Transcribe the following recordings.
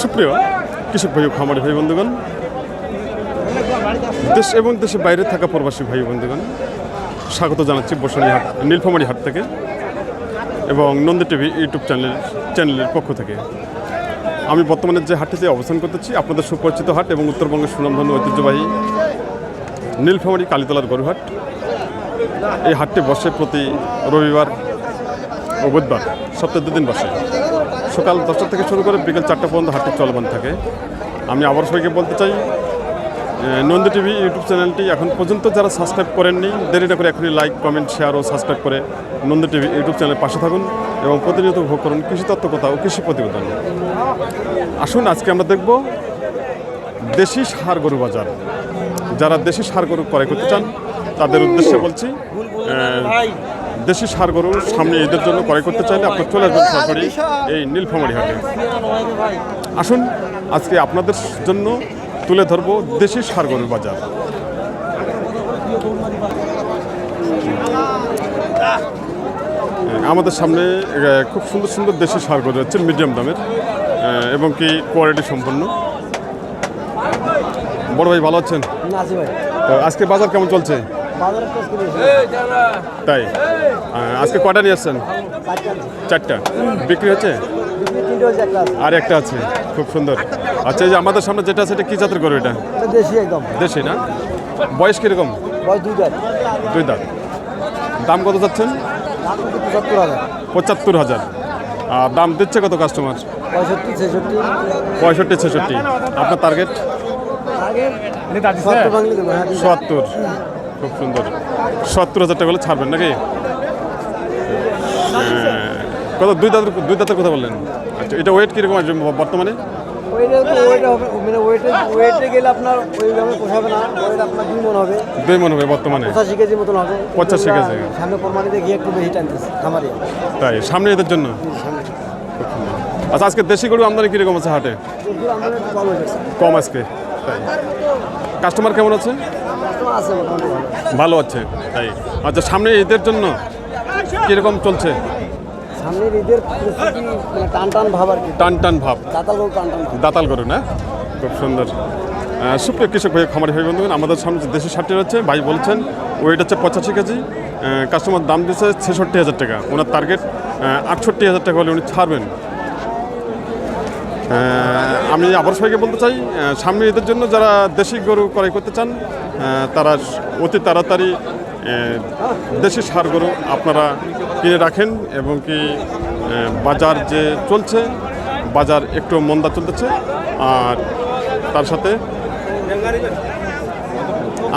সুপ্রিয় কৃষক ভাই খামারি ভাই বন্ধুগণ, দেশ এবং দেশের বাইরে থাকা প্রবাসী ভাই বন্ধুগণ, স্বাগত জানাচ্ছি বসুনি হাট, নীলফামারি হাট থেকে এবং নন্দী টিভি ইউটিউব চ্যানেল, চ্যানেলের পক্ষ থেকে। আমি বর্তমানে যে হাটটিতে অবস্থান করতেছি, আপনাদের সুপরিচিত হাট এবং উত্তরবঙ্গের সুনামধন্য ঐতিহ্যবাহী নীলফামারি কালীতলার গরুহাট এই হাটটি বসে প্রতি রবিবার ও বুধবার, সপ্তাহে দুদিন বসে। সকাল দশটা থেকে শুরু করে বিকেল চারটা পর্যন্ত হাটটি চলমান থাকে। আমি আবার সবাইকে বলতে চাই নন্দী টিভি ইউটিউব চ্যানেলটি এখন পর্যন্ত যারা সাবস্ক্রাইব করেননি, দেরি না করে এখনই লাইক কমেন্ট শেয়ার ও সাবস্ক্রাইব করে নন্দী টিভি ইউটিউব চ্যানেলের পাশে থাকুন এবং প্রতিনিয়ত উপভোগ করুন কৃষি তত্ত্বকথা ও কৃষি প্রতিবেদন। আসুন, আজকে আমরা দেখব দেশি সার গরু বাজার। যারা দেশি সার গরু ক্রয় করতে চান, তাদের উদ্দেশ্যে বলছি দেশি সার গরু সামনে ঈদের জন্য ক্রয় করতে চাইলে আপনার চলে আসবেন সরাসরি এই নীলফামারি হাটে। আসুন আজকে আপনাদের জন্য তুলে ধরবো দেশি সার গরুর বাজার। আমাদের সামনে খুব সুন্দর সুন্দর দেশি সার গরু হচ্ছে মিডিয়াম দামের এবং কি কোয়ালিটি সম্পন্ন। বড় ভাই ভালো আছেন? আজকে বাজার কেমন চলছে? তাই? আজকে কটা নিয়ে আসছেন? চারটা বিক্রি হচ্ছে? আর একটা আছে। খুব সুন্দর। আচ্ছা এই যে আমাদের সামনে যেটা আছে এটা কি জাতের করবে এটা? দেশি একদম। দেশি না? বয়স কীরকম? বয়স দুই দাঁত। দুই দাঁত। দাম কত যাচ্ছেন পঁচাত্তর হাজার। আর দাম দিচ্ছে কত কাস্টমার পঁয়ষট্টি ছেষট্টি। পঁয়ষট্টি ছেষট্টি। আপনার টার্গেট সত্তর। খুব সুন্দর। সত্তর হাজার টাকা হলে ছাড়বেন নাকি? হ্যাঁ, কত দুই দাঁতের দুই দাঁতের কথা বললেন। আচ্ছা এটা ওয়েট কীরকম আসবে বর্তমানে? হবে মানে ওয়েটে ওয়েটে গেলে আপনার ওইভাবে পোষাবে না দুই মন হবে। দুই মন হবে বর্তমানে? পঁচাশি কেজি তাই সামনে এদের জন্য? আচ্ছা আজকে দেশি গরু আমদানি কীরকম আছে হাটে? কম আজকে তাই। কাস্টমার কেমন আছে? ভালো আছে তাই। আচ্ছা সামনে ঈদের জন্য কীরকম চলছে? সামনের ঈদের মানে টান টান ভাব আর কি? টান টান ভাব। দাতাল গরু টান টান দাতাল গরু না? খুব সুন্দর। সুপ্রিয় কৃষক ভাই খামারি ভাই বন্ধুগণ আমাদের সামনে যে দেশি ষাটটি রয়েছে ভাই বলছেন ওয়েট হচ্ছে পঁচাশি কেজি। কাস্টমার দাম দিচ্ছে ছেষট্টি হাজার টাকা। ওনার টার্গেট আটষট্টি হাজার টাকা হলে উনি ছাড়বেন। আমি আবার সবাইকে বলতে চাই সামনে জন্য যারা দেশি গরু ক্রয় করতে চান তারা অতি তাড়াতাড়ি দেশি সার গরু আপনারা কিনে রাখেন এবং কি বাজার যে চলছে, বাজার একটু মন্দা চলতেছে। আর তার সাথে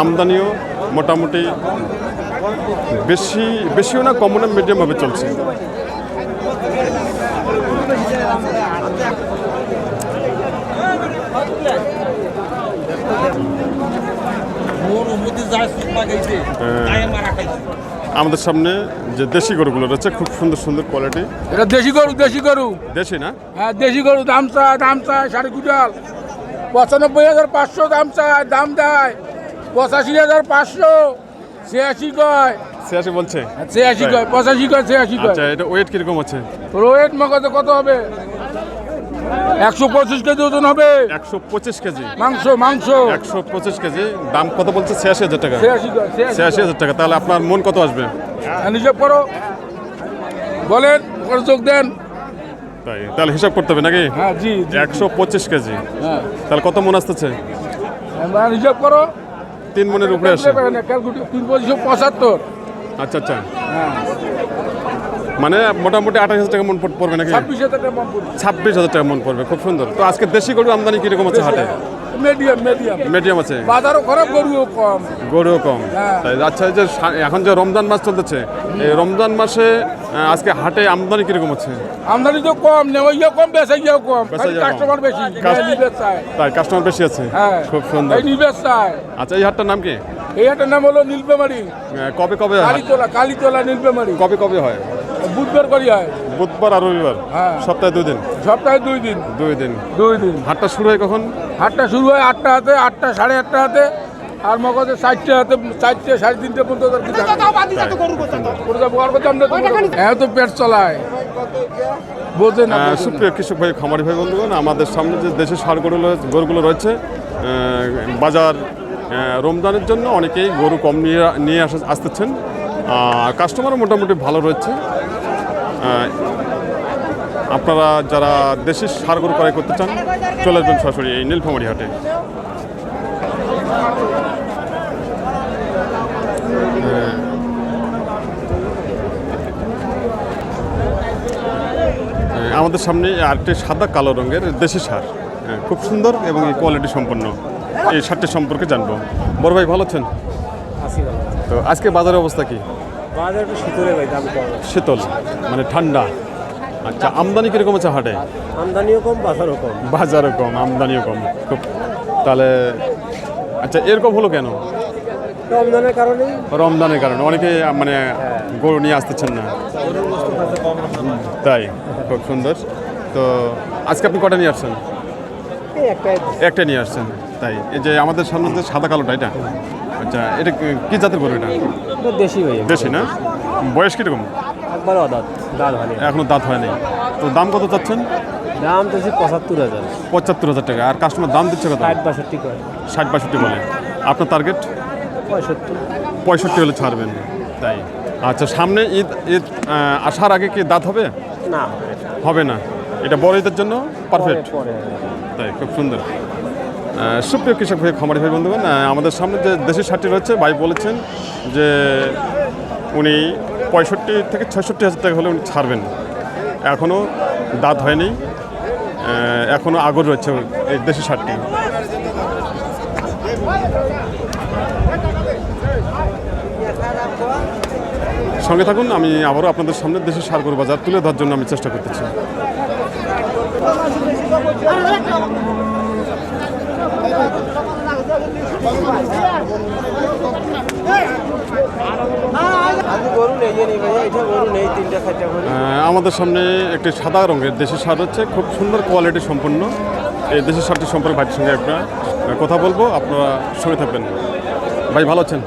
আমদানিও মোটামুটি বেশি, বেশিও না, কমও না মিডিয়ামভাবে চলছে। আমাদের সামনে যে দেশি গরুগুলো রয়েছে খুব সুন্দর সুন্দর কোয়ালিটি এটা দেশি গরু দেশি গরু। দেশি না? হ্যাঁ দেশি গরু দাম চায় দাম চায় সাড়ে কুইন্টাল পঁচানব্বই হাজার পাঁচশো দাম চায় দাম দেয়। পঁচাশি হাজার পাঁচশো। ছিয়াশি কয় ছিয়াশি বলছে। ছিয়াশি কয় পঁচাশি কয় ছিয়াশি কয়। আচ্ছা এটা ওয়েট কীরকম আছে? রোয়েট মগজ কত হবে? একশো পঁচিশ কেজি ওজন হবে। একশো পঁচিশ কেজি। মাংস মাংস। একশো পঁচিশ কেজি দাম কত বলছে? ছিয়াশি হাজার টাকা। ছিয়াশি হাজার টাকা তাহলে আপনার মন কত আসবে? হিসাব করো। বলেন যোগ দেন। তাই তাহলে হিসাব করতে হবে নাকি? হ্যাঁ জি একশো পঁচিশ কেজি। হ্যাঁ। তাহলে কত মন আসতেছে? হিসাব করো। তিন মনের উপরে আসে। তিন পঁচিশশো পঁচাত্তর। আচ্ছা আচ্ছা। হ্যাঁ মানে মোটামুটি আঠাশ হাজার টাকা মন পড়- পড়বে নাকি? ছাব্বিশ হাজার টাকা কম পড়বে। ছাব্বিশ হাজার টাকা মন পড়বে খুব সুন্দর। তো আজকে দেশি গরু আমদানি কীরকম আছে হাটে? Medium medium. মিডিয়াম আছে। বাজারও খারাপ গরুও কম। গরুও কম। হ্যাঁ। তাই আচ্ছা যে এখন যে রমজান মাস চলতেছে এই রমজান মাসে আজকে হাটে আমদানি কীরকম আছে আমদানি তো কম নেওয়াইও কম কম। বেচাইয়া কম। কাস্টমার বেশি তাই কাস্টমার বেশি আছে? হ্যাঁ। খুব সুন্দর। আচ্ছা এই হাটটার নাম কি? এই হাটের নাম হলো নীলপেমারি কবে কবে? কালীতলা কালীতলা নীলপেমারি কবে কবে হয়? বুধবার করি হয়। বুধবার আর রবিবার? হ্যাঁ। সপ্তাহে দুই দিন? সপ্তাহে দুই দিন। দুই দিন। দুই দিন। হাটটা শুরু হয় কখন? হাটটা শুরু হয় আটটা হাতে আটটা সাড়ে আটটা হাতে আর মগজে চারটে হাতে চারটে সাড়ে তিনটে পর্যন্ত। এত পেট চলায়। বোঝে না আহ, সুপ্রিয় কৃষক ভাই খামারি ভাই বন্ধুগণ আমাদের সামনে যে দেশি সার গরুগুলো গরুগুলো রয়েছে বাজার রমজানের জন্য অনেকেই গরু কম নিয়ে নিয়ে আসা আসতেছেন। আর কাস্টমারও মোটামুটি ভালো রয়েছে। আপনারা যারা দেশি সার গরু ক্রয় করতে চান চলে আসবেন সরাসরি এই নীলফামারি হাটে। আহ, আমাদের সামনে আরেকটি সাদা কালো রঙের দেশি সার। হ্যাঁ, খুব সুন্দর এবং কোয়ালিটি সম্পন্ন। এই সারটি সম্পর্কে জানব। বড় ভাই ভালো আছেন? তো আজকে বাজারের অবস্থা কি? শীতলে মানে ঠান্ডা। আচ্ছা আমদানি কীরকম আছে হাটে? আমদানিও কম বাজারও কম। বাজারও কম আমদানিও কম। খুব তাহলে আচ্ছা এরকম হলো কেন? রমজানের কারণেই। রমজানের কারণে। অনেকে মানে গরু নিয়ে আসতেছেন না। তাই খুব সুন্দর। তো আজকে আপনি কটা নিয়ে আসছেন? একটাই। একটা নিয়ে আসছেন তাই। এই যে আমাদের সামনে সাদা কালোটা এটা? আচ্ছা এটা কি- জাতের গরু এটা? দেশি ভাই দেশি না? বয়স কীরকম? একবার অদাত দাঁত ভালো এখনও দাঁত হয়নি। তো দাম কত চাচ্ছেন? দাম তো পঁচাত্তর হাজার। পঁচাত্তর হাজার টাকা। আর কাস্টমার দাম দিচ্ছে কত? ষাট বাষট্টি করে। ষাট বাষট্টি বলে। আপনার টার্গেট পঁয়ষট্টি। পঁয়ষট্টি হলে ছাড়বেন। তাই। আচ্ছা সামনে ঈদ ঈদ আসার আগে কি দাঁত হবে? না। হবে না। এটা বড় ঈদের জন্য? পারফেক্ট তাই খুব সুন্দর। সুপ্রিয় কৃষক ভাই খামারি ভাই, বন্ধুগণ আমাদের সামনে যে দেশি সারটি রয়েছে, ভাই বলেছেন যে উনি পঁয়ষট্টি থেকে ছয়ষট্টি হাজার টাকা হলে উনি ছাড়বেন। এখনও দাঁত হয়নি এখনও আগর রয়েছে এই দেশি সারটি। সঙ্গে থাকুন, আমি আবারও আপনাদের সামনে দেশের সার গরু বাজার তুলে ধরার জন্য আমি চেষ্টা করতেছি। আমাদের সামনে একটি সাদা রঙের দেশি সার হচ্ছে খুব সুন্দর কোয়ালিটি সম্পন্ন। এই দেশি সারটি সম্পর্কে ভাইয়ের সঙ্গে একটা আহ, কথা বলব আপনারা সঙ্গে থাকবেন। ভাই ভালো আছেন?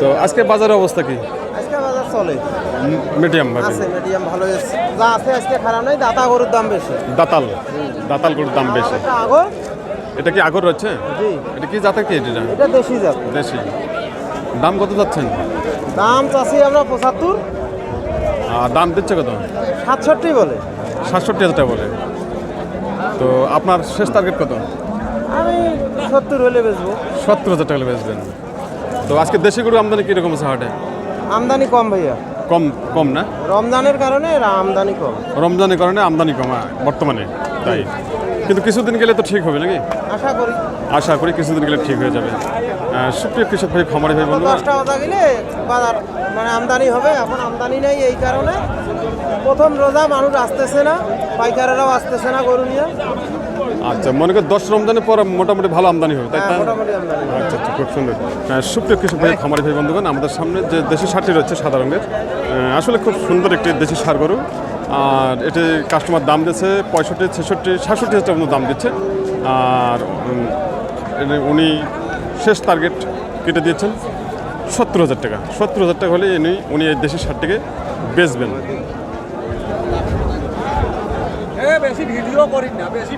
তো আজকে বাজারের অবস্থা কি? চলে। মিডিয়াম ভাবে আছে মিডিয়াম ভালো আছে। যা আছে আজকে খারাপ নাই দাতা গরুর দাম বেশি। দাতাল। দাতাল গরুর দাম বেশি। আগর এটা কি আগর রয়েছে? জি। এটা কি জাতের কি এটা? এটা দেশি জাত। দেশি। দাম কত যাচ্ছেন? দাম চাষি আমরা পঁচাত্তর। আর দাম দিচ্ছে কত? সাতষট্টি বলে। সাতষট্টি হাজার বলে। তো আপনার শেষ টার্গেট কত? আমি সত্তর হলে বেচবো। সত্তর হাজার টাকা হলে বেচবেন। তো আজকে দেশি গরু আমদানি কীরকম আছে হাটে? আমদানি কম ভাইয়া। কম কম না? রমজানের কারণে আমদানি কম। রমজানের কারণে আমদানি কম বর্তমানে তাই। কিন্তু কিছুদিন গেলে তো ঠিক হবে নাকি? আশা করি। আশা করি কিছুদিন গেলে ঠিক হয়ে যাবে। সুপ্রিয় কৃষক ভাই খামারি ভাই বন্ধু দশটা কথা গেলে বাজার মানে আমদানি হবে এখন আমদানি নেই এই কারণে। প্রথম রোজা মানুষ আসতেছে না পাইকারেরাও আসতেছে না গরু নিয়ে। আচ্ছা মনে করি দশ রমজানের পর মোটামুটি ভালো আমদানি হবে তাই হ্যাঁ, আচ্ছা আচ্ছা খুব সুন্দর। সুপ্রিয় কৃষক ভাই খামারি ভাই বন্ধুগণ আমাদের সামনে যে দেশি সারটি রয়েছে সাদা রঙের আসলে খুব সুন্দর একটি দেশি সার গরু। আর এটি কাস্টমার দাম দিচ্ছে পঁয়ষট্টি ছেষট্টি সাতষট্টি হাজার টাকা মতো দাম দিচ্ছে। আর উনি শেষ টার্গেট কেটে দিয়েছেন সত্তর হাজার টাকা। সত্তর হাজার টাকা হলে উনি উনি এই দেশের সারটিকে বেচবেন। বেশি ভিডিও করি না বেশি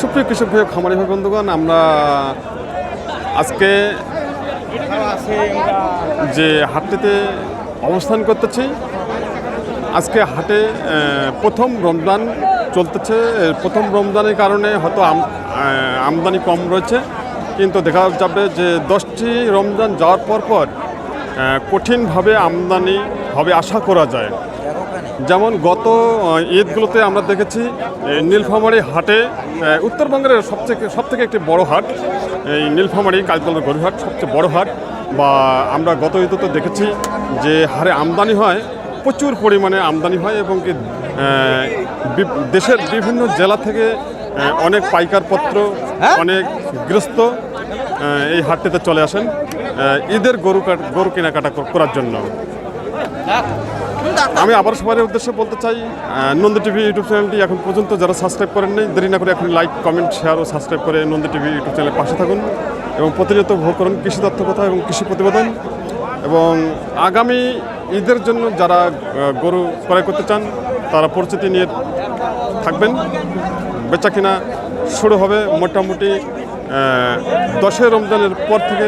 সুপ্রিয় কৃষক ভাই খামারি ভাই বন্ধুগণ আমরা আজকে যে হাটটিতে অবস্থান করতেছি, আজকে হাটে প্রথম রমজান চলতেছে। প্রথম রমজানের কারণে হয়তো আম- আমদানি কম রয়েছে। কিন্তু দেখা যাবে যে দশটি রমজান যাওয়ার পর পর কঠিনভাবে আমদানি হবে আশা করা যায়। যেমন গত ঈদগুলোতে আমরা দেখেছি নীলফামারী হাটে উত্তরবঙ্গের সবথেকে সব থেকে একটি বড় হাট। এই নীলফামারী কালতলার গরুহাট সবচেয়ে বড় হাট বা আমরা গত ঈদে তো দেখেছি যে হারে আমদানি হয় প্রচুর পরিমাণে আমদানি হয় এবং দেশের বিভিন্ন জেলা থেকে অনেক পাইকারপত্র অনেক গৃহস্থ এই হাটটিতে চলে আসেন ঈদের গরু কাট- গরু কেনাকাটা করার জন্য। আমি আবার সবার উদ্দেশ্যে বলতে চাই নন্দী টিভি ইউটিউব চ্যানেলটি এখন পর্যন্ত যারা সাবস্ক্রাইব করেন নাই, দেরি না করে এখন লাইক কমেন্ট শেয়ার ও সাবস্ক্রাইব করে নন্দী টিভি ইউটিউব চ্যানেলের পাশে থাকুন এবং প্রতিনিয়ত ভোগ করুন কৃষি তথ্য কথা এবং কৃষি প্রতিবেদন। এবং আগামী ঈদের জন্য যারা গরু ক্রয় করতে চান, তারা পরিচিতি নিয়ে থাকবেন। বেচা কিনা শুরু হবে মোটামুটি দশই রমজানের পর থেকে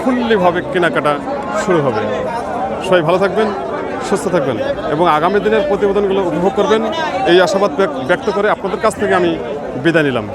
ফুল্লিভাবে কেনাকাটা শুরু হবে। সবাই ভালো থাকবেন। সুস্থ থাকবেন এবং আগামী দিনের প্রতিবেদনগুলো উপভোগ করবেন। এই আশাবাদ ব্যক্ত করে আপনাদের কাছ থেকে আমি বিদায় নিলাম।